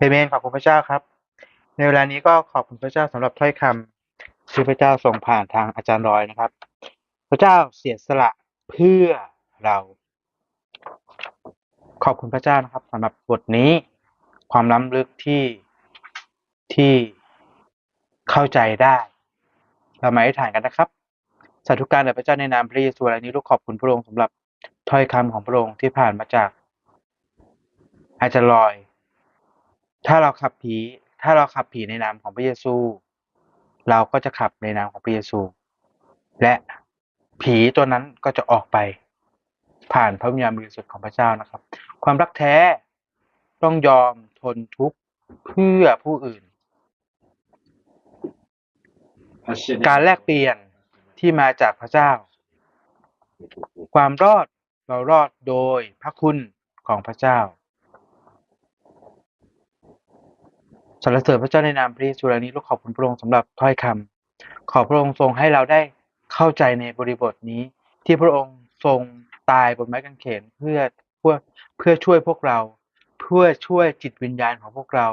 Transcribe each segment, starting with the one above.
เอเมนขอบคุณพระเจ้าครับ ในเวลานี้ก็ขอบคุณพระเจ้าสำหรับถ้อยคำที่พระเจ้าส่งผ่านทางอาจารย์รอยนะครับ พระเจ้าเสียสละเพื่อเรา ขอบคุณพระเจ้านะครับสำหรับบทนี้ ความล้ำลึกที่ที่เข้าใจได้ เรามาอธิษฐานกันนะครับสาธุการแด่พระเจ้าในนามพระเยซูและนี้ลูกขอบคุณพระองค์สำหรับถ้อยคำของพระองค์ที่ผ่านมาจากอาจารย์ลอย ถ้าเราขับผี ถ้าเราขับผีในนามของพระเยซู เราก็จะขับในนามของพระเยซู และผีตัวนั้นก็จะออกไป ผ่านพระวิญญาณบริสุทธิ์ของพระเจ้านะครับ ความรักแท้ต้องยอมทนทุกข์เพื่อผู้อื่น การแลกเปลี่ยนที่มาจากพระเจ้า ความรอดเรารอดโดยพระคุณของพระเจ้า สรรเสริญพระเจ้าในนามพระเยซูและนี้ลูกขอบคุณพระองค์สำหรับถ้อยคำขอพระองค์ทรงให้เราได้เข้าใจในบริบทนี้ ที่พระองค์ทรงตายบนไม้กางเขนเพื่อเพื่อเพื่อช่วยพวกเรา เพื่อช่วยจิตวิญญาณของพวกเรา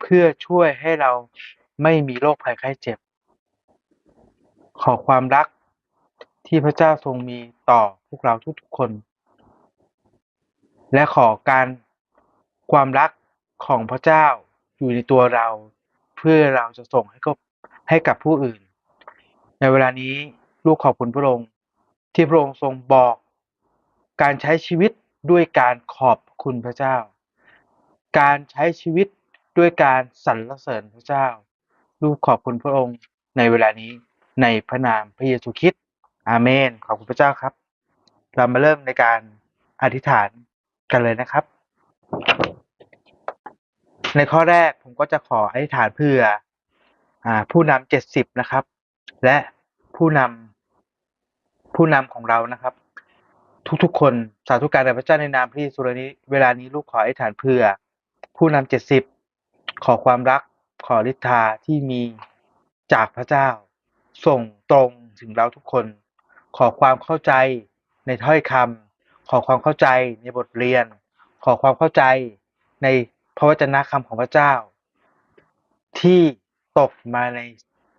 เพื่อช่วยให้เราไม่มีโรคภัยไข้เจ็บ ขอความรักที่พระเจ้าทรงมีต่อพวกเราทุกๆคน และขอการความรักของพระเจ้า อยู่ในตัวเรา เพื่อเราจะส่งให้กับให้กับผู้อื่น ในเวลานี้ลูกขอบคุณพระองค์ ที่พระองค์ทรงบอก การใช้ชีวิตด้วยการขอบคุณพระเจ้า การใช้ชีวิตด้วยการสรรเสริญพระเจ้า ลูกขอบคุณพระองค์ในเวลานี้ในพระนามพระเยซูคริสต์อาเมน ขอบคุณพระเจ้าครับ เรามาเริ่มในการอธิษฐานกันเลยนะครับ ในข้อแรกผมก็จะขออธิษฐานเพื่ออ่าผู้นำเจ็ดสิบนะครับ และผู้นำผู้นำของเรานะครับ ทุกๆ คนสาธุการแด่พระเจ้าในนามพระเยซูนี้ เวลานี้ลูกขออธิษฐานเพื่อ ผู้นำเจ็ดสิบขอความรักขอฤทธาที่มีจากพระเจ้า ส่งตรงถึงเราทุกคน ขอความเข้าใจในถ้อยคำขอความเข้าใจในบทเรียน ขอความเข้าใจใน พระวจนะคำของพระเจ้า ที่ตกมาใน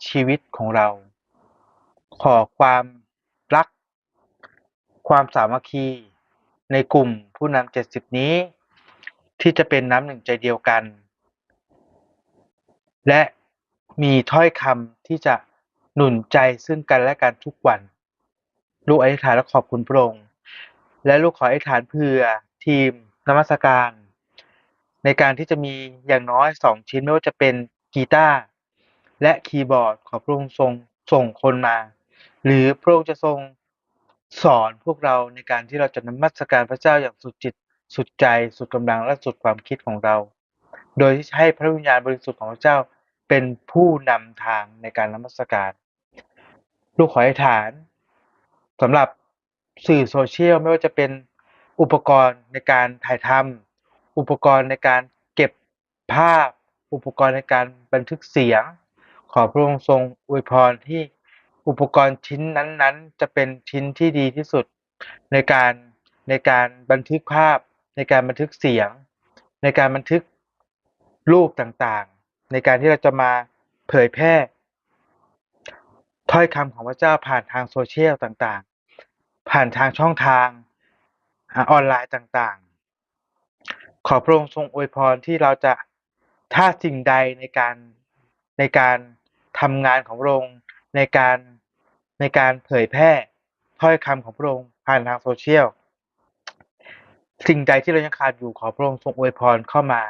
ชีวิตของเรา ขอความรัก ความสามัคคีในกลุ่มผู้นำเจ็ดสิบนี้ ที่จะเป็นน้ำหนึ่งใจเดียวกัน และมีถ้อยคำที่จะหนุนใจซึ่งกันและกันทุกวัน ลูกอธิษฐานและขอบคุณพระองค์และลูกขออธิษฐานเพื่อทีมนมัสการ ในการที่จะมีอย่างน้อยสองชิ้นไม่ว่าจะเป็นกีตาร์และคีย์บอร์ดขอพระองค์ทรงส่งคนมา หรือพระองค์จะทรงสอนพวกเราในการที่เราจะนมัสการพระเจ้าอย่างสุดจิต สุดใจ สุดกำลังและสุดความคิดของเรา โดยที่ให้พระวิญญาณบริสุทธิ์ของพระเจ้าเป็นผู้นำทางในการนมัสการ ลูกขอให้ฐานสำหรับสื่อโซเชียลไม่ว่าจะเป็นอุปกรณ์ในการถ่ายทำ อุปกรณ์ในการเก็บภาพ อุปกรณ์ในการบันทึกเสียง ขอพระองค์ทรงอวยพรที่อุปกรณ์ชิ้นนั้นๆ จะเป็นชิ้นที่ดีที่สุด ในการในการบันทึกภาพ ในการบันทึกเสียง ในการบันทึกรูปต่างๆ ในการที่เราจะมาเผยแพร่ถ้อยคำของพระเจ้าผ่านทางโซเชียลต่างๆ ผ่านทางช่องทางออนไลน์ต่างๆ ขอพระองค์ทรงอวยพรที่เราจะถ้าสิ่งใดในการในการทำงานของพระองค์ในการในการเผยแพร่ถ้อยคำของพระองค์ผ่านทางโซเชียลสิ่งใดที่เรายังขาดอยู่ขอพระองค์ทรงอวยพรเข้ามา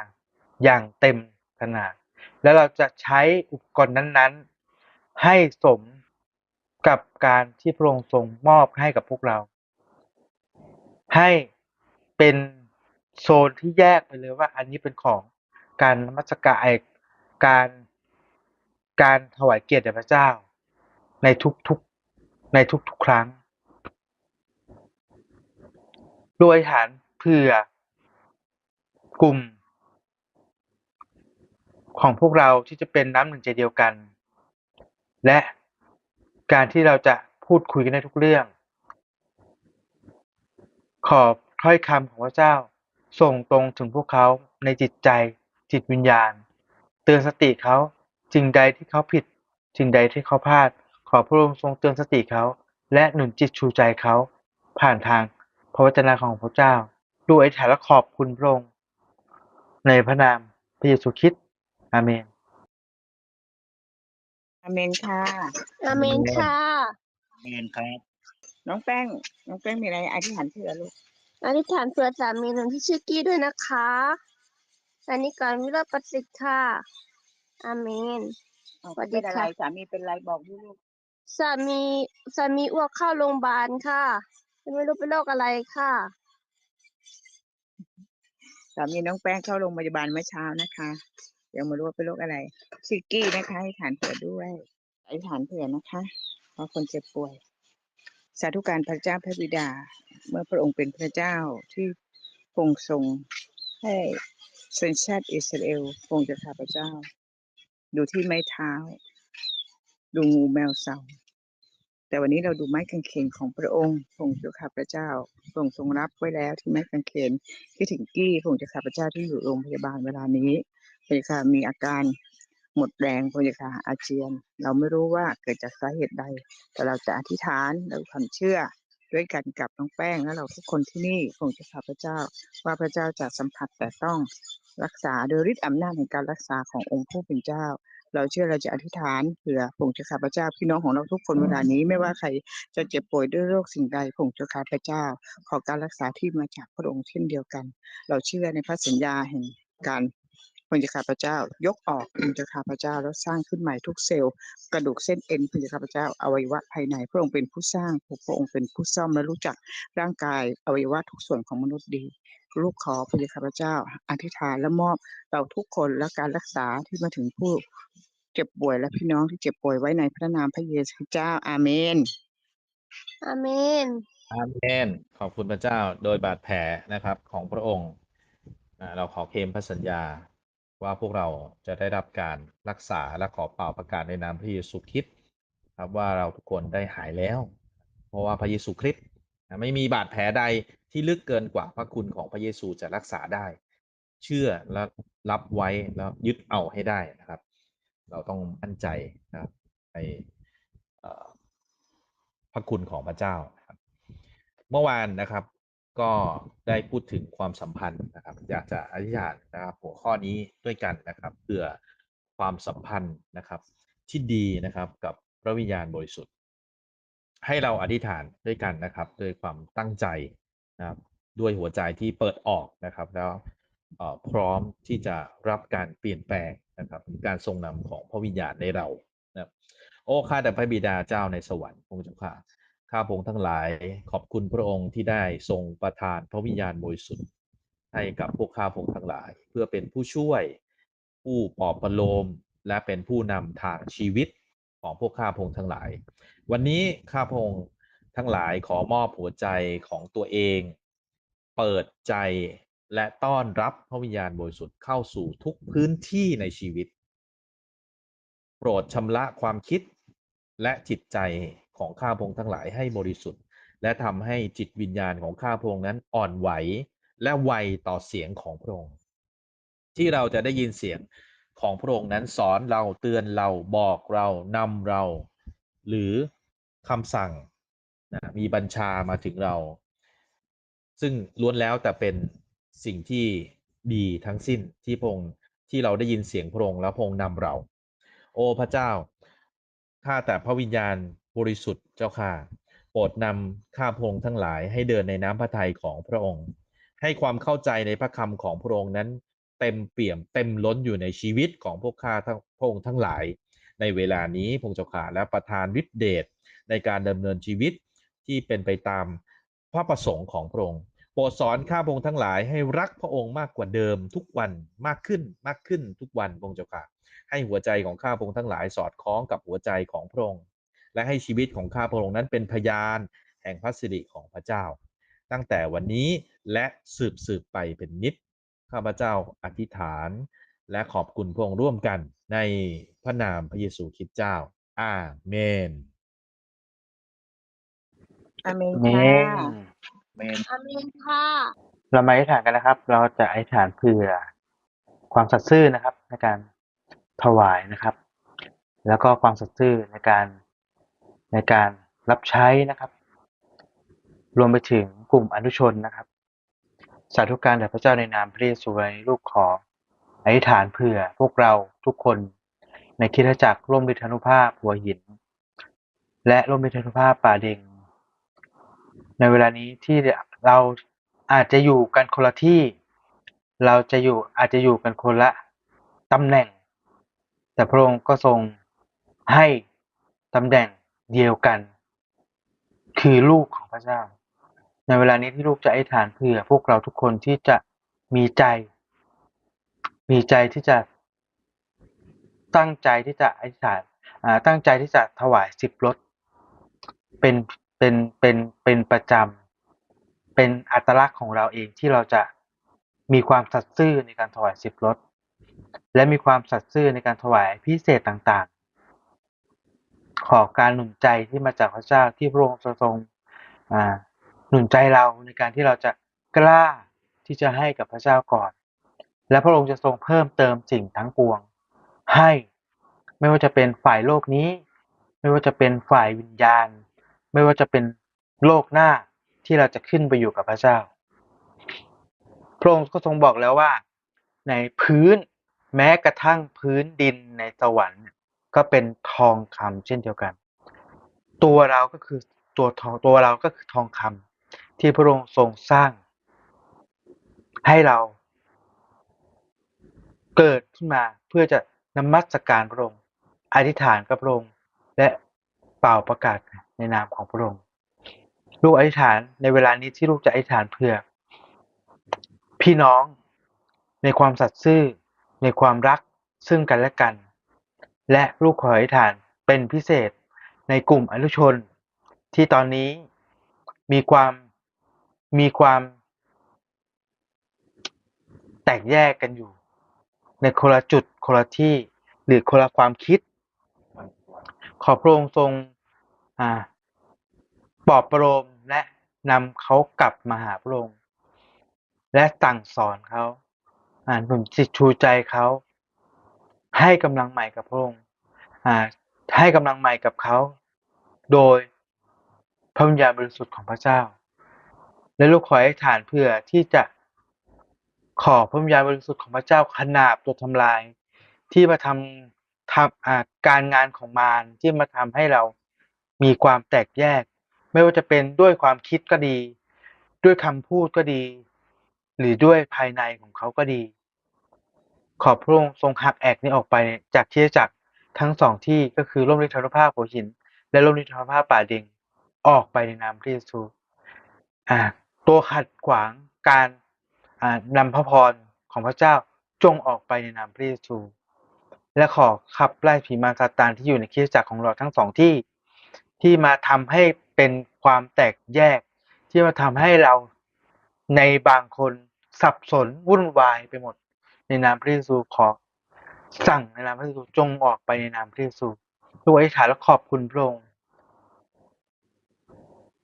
อย่างเต็มขนาดแล้วเราจะใช้อุปกรณ์นั้น ๆ ให้สมกับการที่พระองค์ทรงมอบให้กับพวกเรา ให้เป็น โซนที่แยกไปเลยว่า อันนี้เป็นของการนมัสการการการถวายเกียรติแด่พระเจ้า ในทุกๆในทุกๆครั้งด้วยฐานเพื่อกลุ่ม ของพวกเราที่จะเป็นน้ำหนึ่งใจเดียวกัน และการที่เราจะพูดคุยกันได้ทุกเรื่อง ขอบถ้อยคำของพระเจ้า ส่งตรงถึงพวกเขาในจิตใจ จิตวิญญาณ เตือนสติเขาสิ่งใดที่เขาผิดสิ่งใดที่เขาพลาด ขอพระองค์ทรงเตือนสติเขา และหนุนจิตชูใจเขา ผ่านทางพระวจนะของพระเจ้า ด้วยอธิษฐานและขอบคุณพระองค์ในพระนามพระเยซูคริสต์อาเมนอาเมนค่ะอาเมนค่ะเมนครับ น้องแป้ง น้องแป้งมีอะไรอธิษฐานเผื่อลูก อธิษฐานเผื่อสามีหนึ่งที่ชื่อกี้ด้วยนะคะอันนี้ก่อนวิโรจน์ประสิทธิ์ค่ะ อาเมนอ้าวสวัสดีเป็นอะไรค่ะ สามีเป็นอะไรบอกลูกสามีสามีอ้วกเข้าโรงพยาบาลค่ะ ไม่รู้เป็นโรคอะไรค่ะสามีน้องแป้งเข้าโรงพยาบาลเมื่อเช้านะคะยังไม่รู้ว่าเป็นโรคอะไรซิกกี้นะคะอธิษฐานเผื่อด้วยอธิษฐานเผื่อนะคะเพราะคนเจ็บป่วย สาธุการพระเจ้าพระบิดา เมื่อพระองค์เป็นพระเจ้าที่ทรงทรงให้ชนชาติอิสราเอลทรงจะข้าพระเจ้า ดูที่ไม้เท้า ดูงูแมวเสาแต่วันนี้เราดูไม้กางเขนของพระองค์พรงเจ้าข้าพระเจ้าพรงทรงรับไว้แล้วที่ไม้กางเขนที่ถึงกี้พรงเจ้าข้าพระเจ้าที่อยู่โรงพยาบาลเวลานี้พระเจ้าค่ะมีอาการ หมดแรงพระเจ้าค่ะอาเจียน เราไม่รู้ว่าเกิดจากสาเหตุใด แต่เราจะอธิษฐานเราความเชื่อ ด้วยกันกับน้องแป้ง และเราทุกคนที่นี่พระองเจ้าข้าพระเจ้า ว่าพระเจ้าจะสัมผัสแต่ต้องรักษาโดยฤทธิ์อำนาจในการรักษาขององค์ผู้เป็นเจ้า เราเชื่อเราจะอธิษฐานเผื่อพระองเจ้าข้าพเจ้าพี่น้องของเราทุกคนเวลานี้ไม่ว่าใครจะเจ็บป่วยด้วยโรคสิ่งใดพระองเจ้าข้าพเจ้า ขอการรักษาที่มาจากพระองค์เช่นเดียวกัน เราเชื่อในพระสัญญาแห่งการ พระองค์เจ้าข้าพระเจ้า ยกออกพระองค์เจ้าข้าพระเจ้าแล้วสร้างขึ้นใหม่ทุกเซลล์กระดูกเส้นเอ็นพระองค์เจ้าข้าพระเจ้าอวัยวะภายในพระองค์เป็นผู้สร้างพระองค์เป็นผู้ซ่อมและรู้จักร่างกายอวัยวะทุกส่วนของมนุษย์ดีลูกขอพระเจ้าข้าพเจ้า อธิษฐานและมอบเราทุกคนและการรักษาที่มาถึงผู้เจ็บป่วยและพี่น้องที่เจ็บป่วยไว้ในพระนามพระเยซูเจ้า อาเมน อาเมน อาเมน ขอบคุณพระเจ้าโดยบาดแผลนะครับของพระองค์อ่าเราขอเคลมพระสัญญา ว่าพวกเราจะได้รับการรักษาและขอเป่าประกาศในนามพระเยซูคริสต์ครับว่าเราทุกคนได้หายแล้ว เพราะว่าพระเยซูคริสต์ไม่มีบาดแผลใดที่ลึกเกินกว่าพระคุณของพระเยซูจะรักษาได้ เชื่อและรับไว้แล้วยึดเอาให้ได้นะครับ เราต้องมั่นใจนะครับในพระคุณของพระเจ้าครับ เมื่อวานนะครับ ก็ได้พูดถึงความสัมพันธ์นะครับ อยากจะอธิษฐานนะครับหัวข้อนี้ด้วยกันนะครับเพื่อความสัมพันธ์นะครับ ที่ดีนะครับกับพระวิญญาณบริสุทธิ์ ให้เราอธิษฐานด้วยกันนะครับ ด้วยความตั้งใจนะครับด้วยหัวใจที่เปิดออกนะครับ แล้วพร้อมที่จะรับการเปลี่ยนแปลงนะครับการทรงนำของพระวิญญาณในเรานะครับโอ้ข้าแต่พระบิดาเจ้าในสวรรค์พระองค์เจ้าข้า ข้าพงค์ทั้งหลายขอบคุณพระองค์ที่ได้ทรงประทานพระวิญญาณบริสุทธิ์ให้กับพวกข้าพงค์ทั้งหลาย เพื่อเป็นผู้ช่วยผู้ปลอบประโลมและเป็นผู้นำทางชีวิตของพวกข้าพงค์ทั้งหลาย วันนี้ข้าพงค์ทั้งหลายขอมอบหัวใจของตัวเอง เปิดใจและต้อนรับพระวิญญาณบริสุทธิ์เข้าสู่ทุกพื้นที่ในชีวิต โปรดชำระความคิดและจิตใจ ของข้าพงทั้งหลายให้บริสุทธิ์ และทำให้จิตวิญญาณของข้าพงนั้นอ่อนไหวและไวต่อเสียงของพระองค์ที่เราจะได้ยินเสียงของพระองค์นั้นสอนเราเตือนเราบอกเรานำเรา หรือคำสั่งนะมีบัญชามาถึงเรา ซึ่งล้วนแล้วแต่เป็นสิ่งที่ดีทั้งสิ้นที่พระองค์ที่เราได้ยินเสียงพระองค์แล้วพระองค์นำเรา โอ้พระเจ้าข้าแต่พระวิญญาณ บริสุทธิ์เจ้าค่ะ โปรดนำข้าพงค์ทั้งหลายให้เดินในน้ำพระทัยของพระองค์ ให้ความเข้าใจในพระคำของพระองค์นั้น เต็มเปี่ยมเต็มล้นอยู่ในชีวิตของพวกข้าทั้งพระองค์ทั้งหลาย ในเวลานี้พงค์เจ้าค่ะและประทานฤทธิเดชในการดำเนินชีวิตที่เป็นไปตามพระประสงค์ของพระองค์โปรดสอนข้าพงค์ทั้งหลายให้รักพระองค์มากกว่าเดิมทุกวันมากขึ้นมากขึ้นทุกวันพงค์เจ้าค่ะ ให้หัวใจของข้าพงค์ทั้งหลายสอดคล้องกับหัวใจของพระองค์ และให้ชีวิตของข้าพระองค์นั้นเป็นพยานแห่งพระสิริของพระเจ้า ตั้งแต่วันนี้และสืบสืบไปเป็นนิจข้าพเจ้าอธิษฐาน และขอบคุณพระองค์ร่วมกันในพระนามพระเยซูคริสต์เจ้า อาเมนอาเมนเมค่ะนเมนอาเมนค่ะ เรามาอธิษฐานกันนะครับ เราจะอธิษฐานเผื่อความสัตย์ซื่อนะครับ ในการถวายนะครับ แล้วก็ความสัตย์ซื่อในการ ในการรับใช้นะครับ รวมไปถึงกลุ่มอนุชนนะครับ สาธุการแด่พระเจ้าในนามพระเยซูในลูกขออธิษฐานเผื่อพวกเราทุกคนในคิดจักรร่วมฤทธานุภาพหัวหิน และร่วมฤทธานุภาพป่าเด็ง ในเวลานี้ที่เราอาจจะอยู่กันคนละที่ เราจะอยู่อาจจะอยู่กันคนละตำแหน่ง แต่พระองค์ก็ทรงให้ตำแหน่ง เดียวกัน คือลูกของพระเจ้า ในเวลานี้ที่ลูกจะอธิษฐานเผื่อพวกเราทุกคนที่จะมีใจ มีใจที่จะตั้งใจที่จะอธิษฐานตั้งใจที่จะถวายสิบรถเป็นเป็นเป็นเป็นประจำเป็นอัตลักษณ์ของเราเองที่เราจะมีความสัตย์ซื่อในการถวายสิบรถและมีความสัตย์ซื่อในการถวายพิเศษต่าง ขอการหนุนใจที่มาจากพระเจ้าที่พระองค์ทรงหนุนใจเราในการที่เราจะกล้าที่จะให้กับพระเจ้าก่อน และพระองค์จะทรงเพิ่มเติมสิ่งทั้งปวง ให้ไม่ว่าจะเป็นฝ่ายโลกนี้ ไม่ว่าจะเป็นฝ่ายวิญญาณ ไม่ว่าจะเป็นโลกหน้าที่เราจะขึ้นไปอยู่กับพระเจ้า พระองค์ก็ทรงบอกแล้วว่า ในพื้นแม้กระทั่งพื้นดินในสวรรค์ ก็เป็นทองคำเช่นเดียวกัน ตัวเราก็คือตัวทองตัวเราก็คือทองคำที่พระองค์ทรงสร้าง ให้เรา เกิดขึ้นมาเพื่อจะนมัสการพระองค์อธิษฐานกับพระองค์และเป่าประกาศในนามของพระองค์ลูกอธิษฐานในเวลานี้ที่ลูกจะอธิษฐานเพื่อ พี่น้องในความสัตย์ซื่อในความรักซึ่งกันและกัน และลูกขออธิษฐานเป็นพิเศษในกลุ่มอนุชน ที่ตอนนี้มีความมีความ แตกแยกกันอยู่ ในคนละจุดคนละที่หรือคนละความคิด ขอพระองค์ทรงอ่าปลอบประโลมและนำเขากลับมาหาพระองค์และสั่งสอนเขาอ่านุนจิตชูใจเขา ให้กำลังใหม่กับพระองค์ให้กำลังใหม่กับเขา โดยพระวิญญาณบริสุทธิ์ของพระเจ้า และลูกขอให้ฐานเพื่อที่จะขอพระวิญญาณบริสุทธิ์ของพระเจ้าขนาบตัวทำลาย ที่มาทำทำการงานของมารที่มาทำให้เรามีความแตกแยก ไม่ว่าจะเป็นด้วยความคิดก็ดี ด้วยคำพูดก็ดี หรือด้วยภายในของเขาก็ดี ขอพระองค์ทรงหักแอกนี้ออกไปจากที่จักรทั้งสองที่ก็คือร่มฤทธานุภาพหัวหิน และร่มฤทธานุภาพป่าด็งออกไปในนามพระเยซูอ่าตัวขัดขวางการอ่านำพระพรของพระเจ้าจงออกไปในนามพระเยซูและขอขับไล่ผีมารซาตานที่อยู่ในคริสตจักรของเราทั้งสองที่ ที่มาทำให้เป็นความแตกแยก ที่มาทำให้เราในบางคนสับสนวุ่นวายไปหมด ในนามพระเยซูขอสั่งในนามพระเยซูจงออกไปในนามพระเยซูลูกอธิษฐานและขอบคุณพระองค์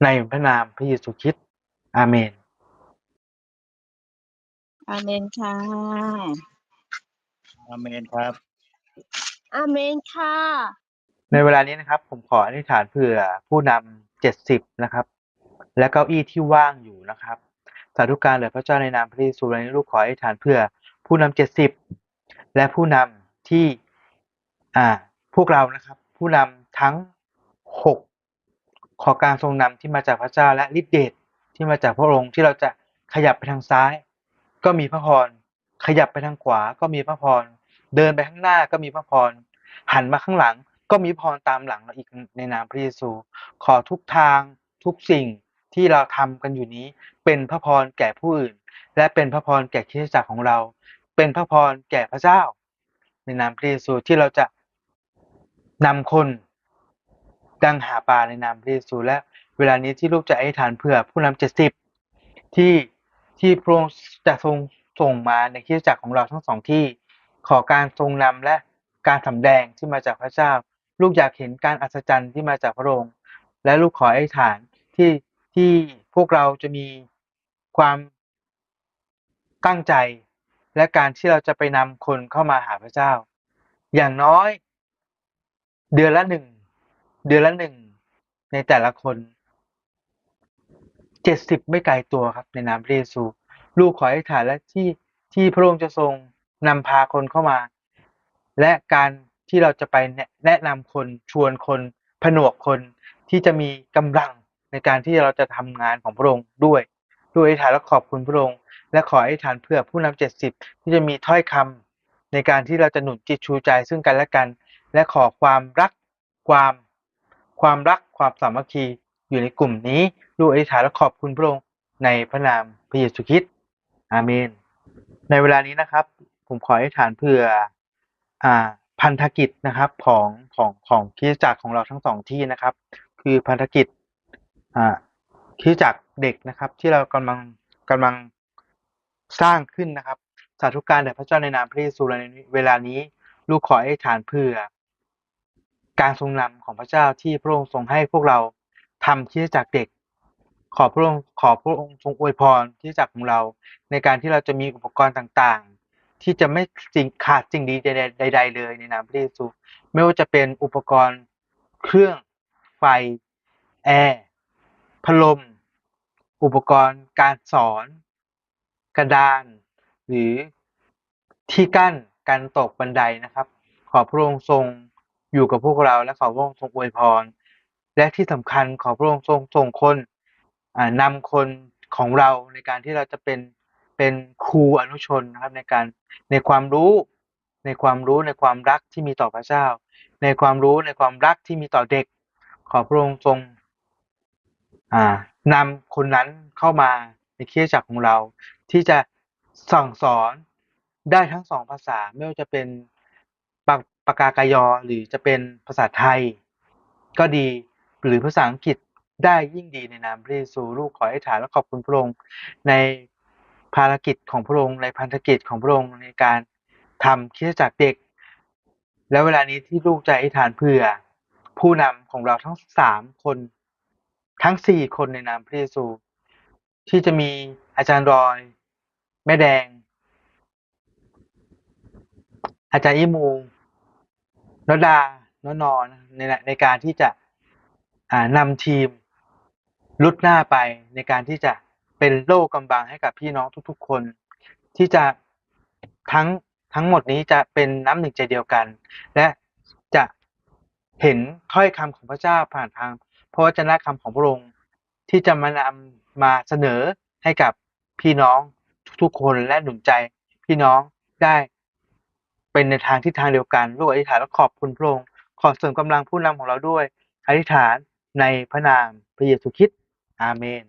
ในพระนามพระเยซูคริสต์อาเมน อาเมนค่ะ อาเมนครับ อาเมนค่ะ ในเวลานี้นะครับ ผมขออธิษฐานเผื่อผู้นำเจ็ดสิบนะครับ และเก้าอี้ที่ว่างอยู่นะครับ สาธุการเหลือพระเจ้าในนามพระเยซูในนี้ลูกขออธิษฐานเผื่อ ผู้นำเจ็ดสิบและผู้นำที่อ่าพวกเรานะครับ ผู้นำทั้งหกขอการทรงนำที่มาจากพระเจ้าและฤทธิเดชที่มาจากพระองค์ที่เราจะขยับไปทางซ้าย ก็มีพระพรขยับไปทางขวาก็มีพระพรเดินไปข้างหน้าก็มีพระพรหันมาข้างหลังก็มีพรตามหลังเราอีกในนามพระเยซู ขอทุกทางทุกสิ่งที่เราทำกันอยู่นี้เป็นพระพรแก่ผู้อื่น และเป็นพระพรแก่คริสตจักรของเรา เป็นพระพรแก่พระเจ้า ในนามพระเยซูที่เราจะนำคนดังหาปลาในนามพระเยซูและเวลานี้ที่ลูกจะอธิษฐานเพื่อผู้นำเจ็ดสิบที่ที่พระองค์จะทรงส่งมาในคริสตจักรของเราทั้งสองที่ ขอการทรงนำและการสำแดงที่มาจากพระเจ้า ลูกอยากเห็นการอัศจรรย์ที่มาจากพระองค์ และลูกขออธิษฐานที่ที่พวกเราจะมีความตั้งใจ และการที่เราจะไปนำคนเข้ามาหาพระเจ้า อย่างน้อย เดือนละหนึ่งเดือนละหนึ่งในแต่ละคนเจ็ดสิบไม่ไกลตัวครับในนามพระเยซู ลูกขอให้ฐานและที่ที่พระองค์จะทรงนำพาคนเข้ามา และการที่เราจะไปแนะแนะนำคนชวนคนผนวกคนที่จะมีกำลังในการที่เราจะทำงานของพระองค์ด้วย ด้วยอธิษฐานและขอบคุณพระองค์ และขออธิษฐานเพื่อผู้นำเจ็ดสิบที่จะมีถ้อยคำในการที่เราจะหนุนจิตชูใจซึ่งกันและกัน และขอความรักความความรักความสามัคคีอยู่ในกลุ่มนี้ลูกอธิษฐานและขอบคุณพระองค์ในพระนามพระเยซูคริสต์อาเมน ในเวลานี้นะครับ ผมขออธิษฐานเพื่ออ่าพันธกิจนะครับของของของคริสตจักรของเราทั้งสองที่นะครับ คือพันธกิจอ่าคริสตจักร เด็กนะครับ ที่เรากำลังกำลังสร้างขึ้นนะครับ สาธุการแด่พระเจ้าในนามพระเยซูในเวลานี้ ลูกขออธิษฐานเพื่อ การทรงนำของพระเจ้าที่พระองค์ทรงให้พวกเราทำคริสตจักเด็ก ขอพระองค์ขอพระองค์ทรงอวยพรคริสตจักของเรา ในการที่เราจะมีอุปกรณ์ต่างๆ ที่จะไม่สิ่งขาดสิ่งดีใด ๆ เลยในนามพระเยซูไม่ว่าจะเป็นอุปกรณ์เครื่องไฟแอร์พัดลม อุปกรณ์การสอน กระดาน หรือที่กั้นการตกบันไดนะครับ ขอพระองค์ทรงอยู่กับพวกเราและขอพระองค์ทรงอวยพร และที่สำคัญขอพระองค์ทรงส่งคนอ่านำคนของเราในการที่เราจะเป็นเป็นครูอนุชนนะครับในการในความรู้ในความรู้ในความรักที่มีต่อพระเจ้า ในความรู้ในความรักที่มีต่อเด็ก ขอพระองค์ทรงอ่า นำคนนั้นเข้ามาในคริสตจักรของเรา ที่จะสั่งสอนได้ทั้งสองภาษาไม่ว่าจะเป็นปากปากกากยอ หรือจะเป็นภาษาไทย ก็ดีหรือภาษาอังกฤษได้ยิ่งดีในนามพระเยซูลูกขอให้ฐานและขอบคุณพระองค์ในภารกิจของพระองค์ในพันธกิจของพระองค์ในการทำคริสตจักรเด็ก แล้วเวลานี้ที่ลูกจะอธิษฐานเพื่อผู้นำของเราทั้งสามคน ทั้งสี่คนในนามพระเยซู ที่จะมีอาจารย์รอย แม่แดง อาจารย์อิมูนดานนอนในในการที่จะนำทีมลุดหน้าไปในการที่จะเป็นโล่กำบังให้กับพี่น้องทุกๆคน ที่จะทั้งทั้งหมดนี้จะเป็นน้ำหนึ่งใจเดียวกัน และจะเห็นถ้อยคำของพระเจ้าผ่านทาง วจนะคำของพระองค์ที่จะมานำมาเสนอให้กับพี่น้องทุกๆคนและหนุนใจพี่น้องได้เป็นในทางที่ทางเดียวกันลูกอธิษฐานและขอบคุณพระองค์ขอเสริมกำลังผู้นำของเราด้วยอธิษฐานในพระนามพระเยซูคริสต์อาเมน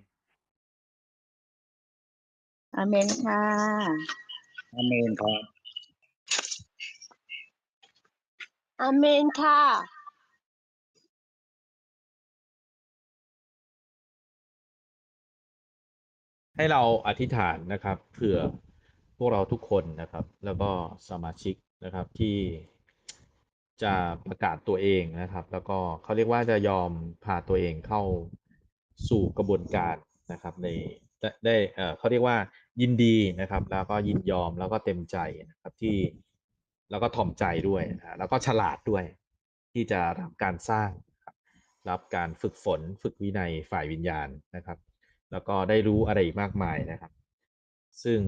อาเมนค่ะอาเมนครับอาเมนค่ะ ให้เราอธิษฐานนะครับเผื่อพวกเราทุกคนนะครับ แล้วก็สมาชิกนะครับที่จะประกาศตัวเองนะครับ แล้วก็เขาเรียกว่าจะยอมพาตัวเองเข้าสู่กระบวนการนะครับ ในได้เออเขาเรียกว่ายินดีนะครับ แล้วก็ยินยอมแล้วก็เต็มใจนะครับที่แล้วก็ถ่อมใจด้วยนะแล้วก็ฉลาดด้วยที่จะรับการสร้าง รับการฝึกฝนฝึกวินัยฝ่ายวิญญาณนะครับ แล้วก็ได้รู้อะไรอีกมากมายนะครับ ซึ่ง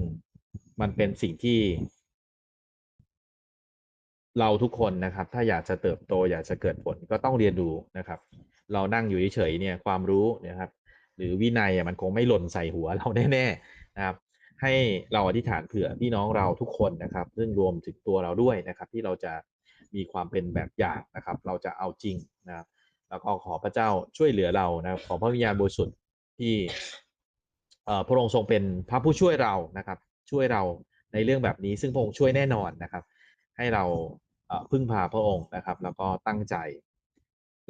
มันเป็นสิ่งที่ เราทุกคนนะครับ ถ้าอยากจะเติบโตอยากจะเกิดผลก็ต้องเรียนรู้นะครับ เรานั่งอยู่เฉยๆเนี่ยความรู้นะครับ หรือวินัยมันคงไม่หล่นใส่หัวเราแน่ๆนะครับ ให้เราอธิษฐานเผื่อพี่น้องเราทุกคนนะครับ ซึ่งรวมถึงตัวเราด้วยนะครับ ที่เราจะมีความเป็นแบบอย่างนะครับ เราจะเอาจริงนะครับแล้วก็ขอพระเจ้าช่วยเหลือเรานะครับขอพระวิญญาณบริสุทธิ์ ที่พระองค์ทรงเป็นพระผู้ช่วยเรานะครับ ช่วยเราในเรื่องแบบนี้ ซึ่งพระองค์ช่วยแน่นอนนะครับ ให้เราพึ่งพาพระองค์นะครับ แล้วก็ตั้งใจ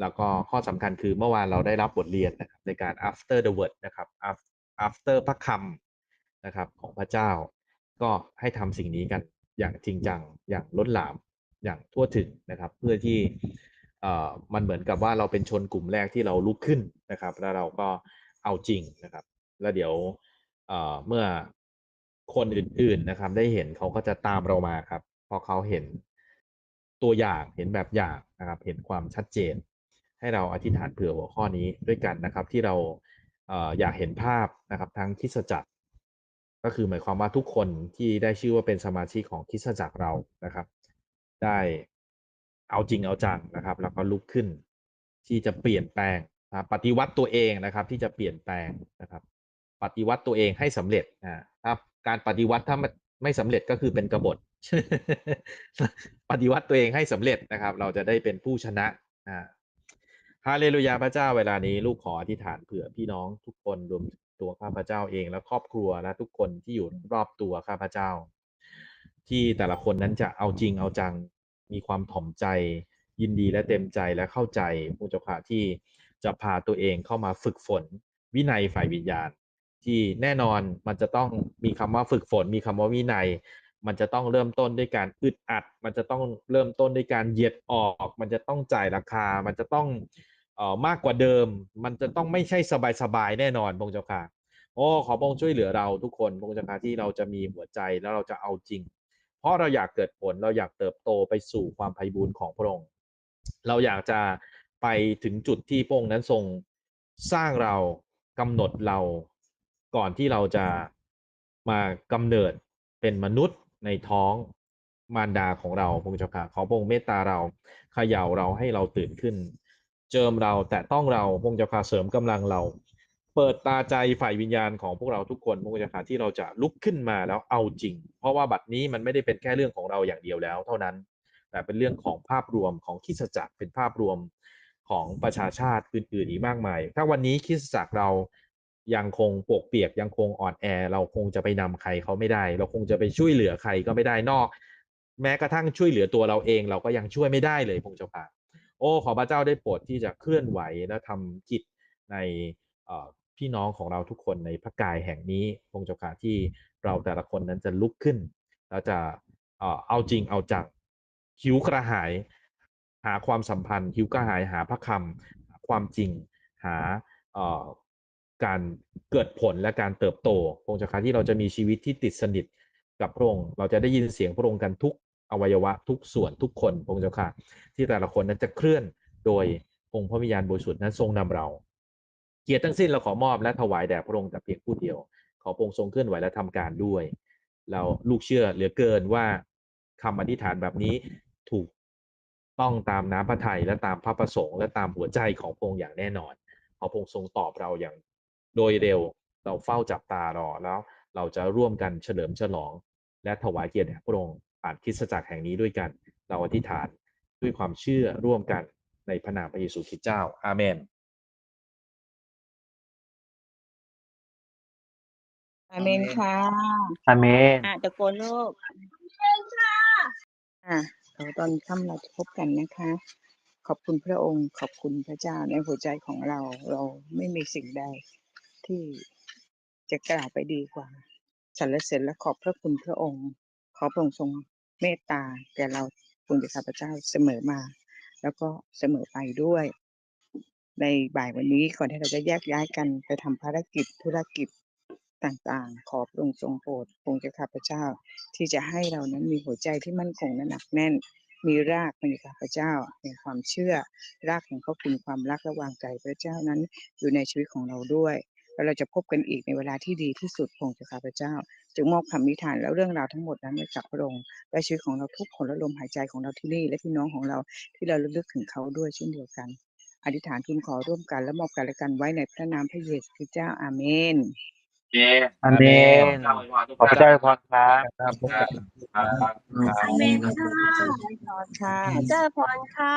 แล้วก็ข้อสำคัญคือเมื่อวานเราได้รับบทเรียนนะครับในการ after the word นะครับ after พระคำนะครับของพระเจ้า ก็ให้ทำสิ่งนี้กันอย่างจริงจังอย่างล้นหลามอย่างทั่วถึงนะครับ เพื่อที่มันเหมือนกับว่าเราเป็นชนกลุ่มแรกที่เราลุกขึ้นนะครับ แล้วเราก็ เอาจริงนะครับ แล้วเดี๋ยวเมื่อคนอื่น ๆนะครับ ได้เห็นเขาก็จะตามเรามาครับพราะเขาเห็นตัวอย่างเห็นแบบอย่างนะครับ เห็นความชัดเจน ให้เราอธิษฐานเผื่อหัวข้อนี้ด้วยกันนะครับ ที่เราอยากเห็นภาพนะครับทั้งคิสจักร ก็คือหมายความว่าทุกคนที่ได้ชื่อว่าเป็นสมาชิกของคิสจักรเรานะครับ ได้เอาจริงเอาจังนะครับ แล้วก็ลุกขึ้นที่จะเปลี่ยนแปลง ปฏิวัติตัวเองนะครับ ที่จะเปลี่ยนแปลงนะครับ ปฏิวัติตัวเองให้สำเร็จนะครับการปฏิวัติถ้าไม่สำเร็จก็คือเป็นกบฏปฏิวัติตัวเองให้สำเร็จนะครับ เราจะได้เป็นผู้ชนะอ่าฮาเลลูยาพระเจ้าเวลานี้ลูกขออธิษฐานเผื่อพี่น้องทุกคนรวมตัวข้าพเจ้าเอง และครอบครัวและทุกคนที่อยู่รอบตัวข้าพเจ้า ที่แต่ละคนนั้นจะเอาจริงเอาจังมีความถ่อมใจ ยินดีและเต็มใจและเข้าใจพระเจ้าค่ะที่ จะพาตัวเองเข้ามาฝึกฝน วินัยฝ่ายวิญญาณ ที่แน่นอนมันจะต้องมีคำว่าฝึกฝน มีคำว่าวินัย มันจะต้องเริ่มต้นด้วยการอึดอัด มันจะต้องเริ่มต้นด้วยการเหยียดออก มันจะต้องจ่ายราคา มันจะต้องเอ่อมากกว่าเดิม มันจะต้องไม่ใช่สบายๆแน่นอนพระเจ้าค่ะโอ้ขอพระองค์ช่วยเหลือเราทุกคนพระเจ้าค่ะที่เราจะมีหัวใจแล้วเราจะเอาจริง เพราะเราอยากเกิดผลเราอยากเติบโตไปสู่ความไพบูรย์ของพระองค์เราอยากจะ ไปถึงจุดที่พระองค์นั้นทรงสร้างเรากำหนดเราก่อนที่เราจะมากำเนิดเป็นมนุษย์ในท้องมารดาของเราพระเจ้าค่ะขอพระองค์เมตตาเราเขย่าเราให้เราตื่นขึ้น เจิมเราแต่ต้องเราพระองค์เจ้าค่ะเสริมกำลังเรา เปิดตาใจฝ่ายวิญญาณของพวกเราทุกคนพระองค์เจ้าค่ะที่เราจะลุกขึ้นมาแล้วเอาจริง เพราะว่าบัดนี้มันไม่ได้เป็นแค่เรื่องของเราอย่างเดียวแล้ว เท่านั้น แต่เป็นเรื่องของภาพรวมของคริสตจักรเป็นภาพรวม ของประชาชาติอื่นๆอีกมากมาย ถ้าวันนี้คริสตจักรเรายังคงปวกเปียกยังคงอ่อนแอ เราคงจะไปนำใครเขาไม่ได้ เราคงจะไปช่วยเหลือใครก็ไม่ได้นอก แม้กระทั่งช่วยเหลือตัวเราเอง เราก็ยังช่วยไม่ได้เลยพงศ์เจ้าค่ะโอ้ขอพระเจ้าได้โปรดที่จะเคลื่อนไหวและทำกิจในพี่น้องของเราทุกคนในพระกายแห่งนี้พงศ์เจ้าค่ะที่เราแต่ละคนนั้นจะลุกขึ้น แล้วจะเอ่อเอาจริงเอาจังหิวกระหาย หาความสัมพันธ์หิวกระหายหาพระคำหาความจริงหาการเกิดผลและการเติบโตพระองค์เจ้าที่เราจะมีชีวิตที่ติดสนิทกับพระองค์เราจะได้ยินเสียงพระองค์กันทุกอวัยวะทุกส่วนทุกคนพระองค์เจ้าค่ะที่แต่ละคนนั้นจะเคลื่อนโดยองค์พระวิญญาณบริสุทธิ์นั้นทรงนำเรา เกียรติทั้งสิ้นเราขอมอบและถวายแด่พระองค์แต่เพียงผู้เดียว ขอพระองค์ทรงเคลื่อนไหวและทำการด้วย เราลูกเชื่อเหลือเกินว่าคำอธิษฐานแบบนี้ถูก ต้องตามน้ำพระทัยและตามพระประสงค์และตามหัวใจของพระองค์อย่างแน่นอน ขอพระองค์ทรงตอบเราอย่างโดยเร็วเราเฝ้าจับตารอแล้วเราจะร่วมกันเฉลิมฉลอง และถวายเกียรติแด่พระองค์ผ่านคริสตจักรแห่งนี้ด้วยกัน เราอธิษฐานด้วยความเชื่อร่วมกันในพระนามพระเยซูคริสต์เจ้า อาเมน อาเมนค่ะ อาเมน อะตะโกนลูกอะ เดี๋ยวตอนค่ำเราจะพบกันนะคะ ขอบคุณพระองค์ ขอบคุณพระเจ้าในหัวใจของเรา เราไม่มีสิ่งใดที่จะกล่าวไปดีกว่าสรรเสริญและขอบพระคุณพระองค์ ขอพระองค์ทรงเมตตาแก่เราคุณข้าพเจ้าเสมอมา แล้วก็เสมอไปด้วย ในบ่ายวันนี้ก่อนที่เราจะแยกย้ายกันไปทำภารกิจธุรกิจ ต่างๆ ขอพระองค์ทรงโปรดพระองค์เจ้าข้าพเจ้า ที่จะให้เรานั้นมีหัวใจที่มั่นคงและหนักแน่น มีรากในข้าพเจ้าในความเชื่อ รากแห่งพระคุณความรักและวางใจพระเจ้านั้นอยู่ในชีวิตของเราด้วยแล้วเราจะพบกันอีกในเวลาที่ดีที่สุดพระองค์เจ้าข้าพเจ้า จึงมอบคำนิทานแล้วเรื่องราวทั้งหมดนั้นให้กับพระองค์และชีวิตของเราทุกคนและลมหายใจของเราที่นี่และพี่น้องของเราที่เราลึกถึงเขาด้วยเช่นเดียวกัน อธิษฐานทูลขอร่วมกันและมอบกันและกันไว้ในพระนามพระเยซูคริสต์เจ้าอาเมน อาเมนขอพระเจ้าอวยพรครับอาเมนค่ะค่ะเจ้าพรค่ะ